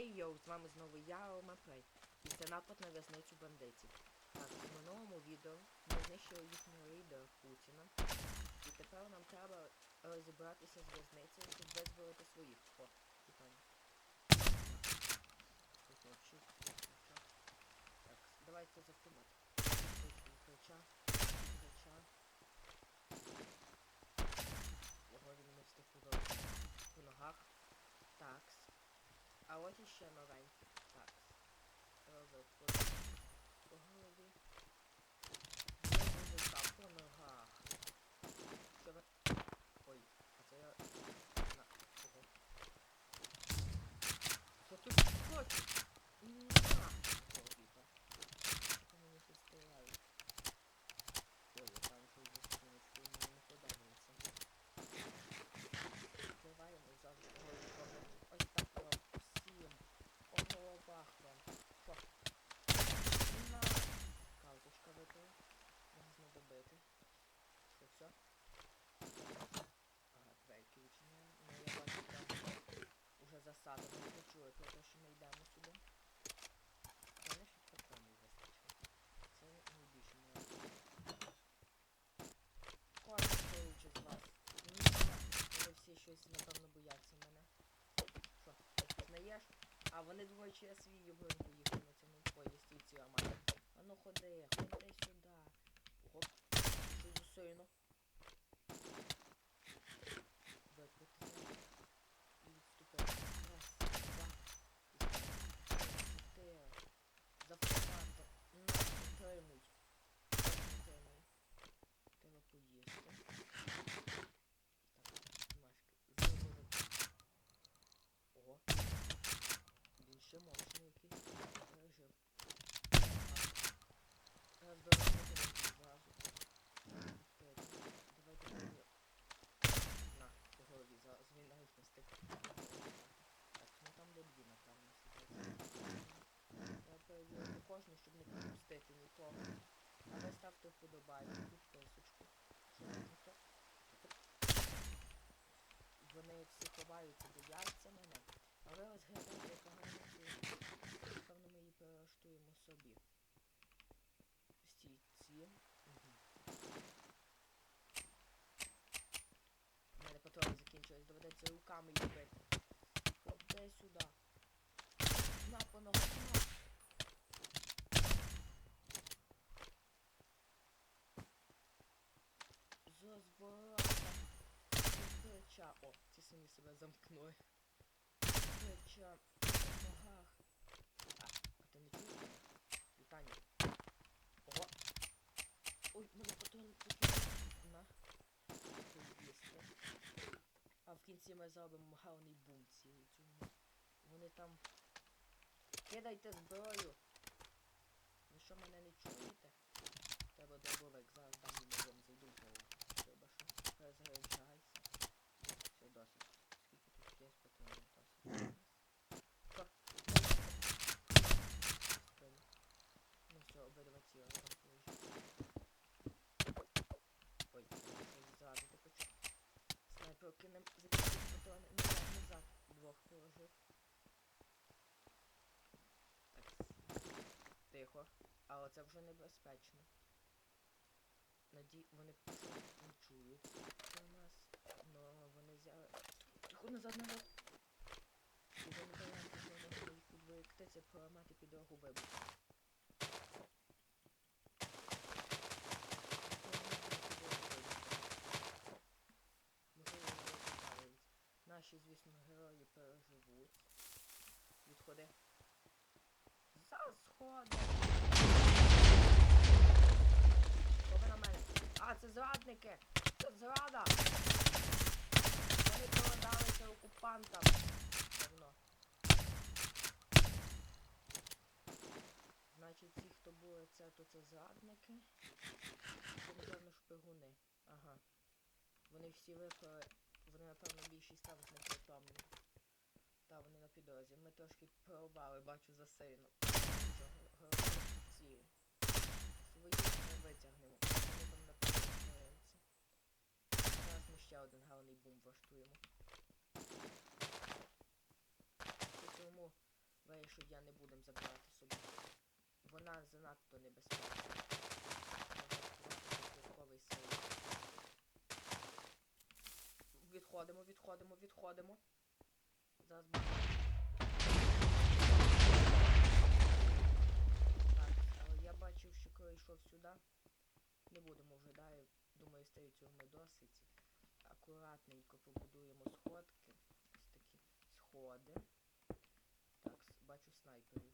Хей йоу, з вами знову я, Омапрей. І це напад на в'язницю бандитів. Так, в минулому відео ми знищили їхнього лідера Путіна. І тепер нам треба розібратися з в'язницею, щоб визволити своїх. О, питання. Так, давайте за автомат. А от іще новенький. Такс. Треба по, по голові. Знову так по ногах. Що ви... Ой, а це я... На, ого. Що тут хочеш? На! Ой, Що мені тут стріляють? Ой, я там щось зустрінеться, мені не подобається. Вбиваємо і завжди голову. Ось так вам всім. По головах вам. Що? На! Калточка випала. Можна добити. Що все? Ага, дверки відчиняємо. Ну я бачу там уже засада. Ми не почули про те, що ми йдемо сюди. Мене ще патронів вистачить. Це найбільше не Кожен стоючи з вас. Ні, Вони всі щось, напевно, бояться мене. Що, ти знаєш? А вони що я свій юблин їхали на цьому поїзді ці амати. А ну ходи, ходи сюди. Хоп. за сильно. Вони всі ховаються, бояться мене. А ви ось яка гарна. Напевно, ми її перелаштуємо собі. Стійці. Угу. У мене патрони закінчились, доведеться руками їх бити. Ходи сюди. На по ногах, на. з розворота плеча. О, ці самі себе замкнули. Плеча в ногах. А, ти не чуєш? Вітання. Ого. Ой, мене потім на. А в кінці ми зробимо гарний бум цілий. Вони там. Кидайте зброю. Ви що мене не чуєте? Треба дробовик, зараз дам йому вам зайду в. Треба що? Перезаряджайся. Все, досить. Скільки тут є патронів досить. Що? Спину. Ну все, обидва тіла там положили. Ой, я щось зрадити хочу. Снайперки не закінчив патрони. Назад, назад. Двох положив. Так. Тихо. Але це вже небезпечно. Наді... Вони не чують у нас. Но вони взяли. Тихо назад назад. І вони можуть їх відволікти, це поламати підлогу вибух. Наші, звісно, герої переживуть. Відходи. За сходи. Хто на мене? А, це зрадники! Це зрада! Вони продалися окупантам. Давно. Значить, ті, хто були це, то це зрадники. Це, напевно, шпигуни. Ага. Вони всі випали. Вони, напевно, більшість там непритомні. Та, вони на підозі. Ми трошки прорвали, бачу, засильно. Ці свої ми витягнемо. Вони там напевно знаходяться. Зараз ми ще один гарний бум влаштуємо. Тому я не будемо забирати собі. Вона занадто небезпечна. Відходимо, відходимо, відходимо. Зараз буде. Так, але я бачив, що коли йшов сюди. Не будемо вже далі. Думаю, цієї цього ми досить. Акуратненько побудуємо сходки. Ось такі сходи. Так, бачу снайперів.